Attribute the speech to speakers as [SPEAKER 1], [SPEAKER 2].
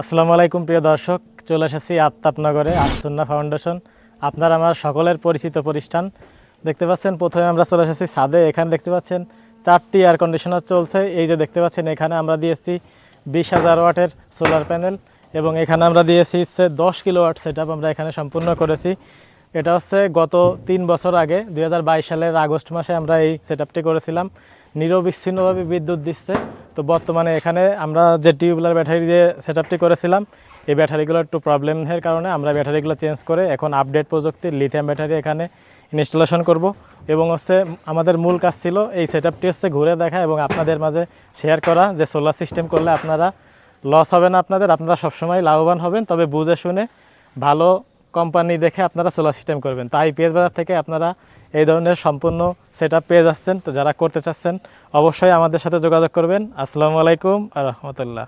[SPEAKER 1] আসসালামু আলাইকুম প্রিয় দর্শক, চলে এসেছি আত্মাপনগরে আতসুন্না ফাউন্ডেশন। আপনার আমার সকলের পরিচিত প্রতিষ্ঠান। দেখতে পাচ্ছেন, প্রথমে আমরা চলে এসেছি ছাদে। এখানে দেখতে পাচ্ছেন, চারটি এয়ার কন্ডিশনার চলছে। এই যে দেখতে পাচ্ছেন, এখানে আমরা দিয়েছি বিশ হাজার ওয়াটের সোলার প্যানেল এবং এখানে আমরা দিয়েছি হচ্ছে দশ কিলো ওয়াট সেট আমরা এখানে সম্পূর্ণ করেছি। এটা হচ্ছে গত তিন বছর আগে দু হাজার বাইশ সালের আগস্ট মাসে আমরা এই সেট করেছিলাম। নিরবিচ্ছিন্নভাবে বিদ্যুৎ দিচ্ছে। তো বর্তমানে এখানে আমরা যে টিউবওয়েলার ব্যাটারি দিয়ে সেট করেছিলাম, এই ব্যাটারিগুলো একটু প্রবলেমের কারণে আমরা ব্যাটারিগুলো চেঞ্জ করে এখন আপডেট প্রযুক্তির লিথিয়াম ব্যাটারি এখানে ইনস্টলেশন করব। এবং হচ্ছে আমাদের মূল কাজ ছিল এই সেট হচ্ছে ঘুরে দেখা এবং আপনাদের মাঝে শেয়ার করা যে সোলার সিস্টেম করলে আপনারা লস হবে না আপনাদের, আপনারা সবসময় লাভবান হবেন। তবে বুঝে শুনে ভালো কোম্পানি দেখে আপনারা সোলার সিস্টেম করবেন। তাই পেজ বাজার থেকে আপনারা এই ধরনের সম্পূর্ণ সেট পেয়ে যাচ্ছেন। তো যারা করতে চাচ্ছেন, অবশ্যই আমাদের সাথে যোগাযোগ করবেন। আসসালামু আলাইকুম আর রহমতুল্লাহ।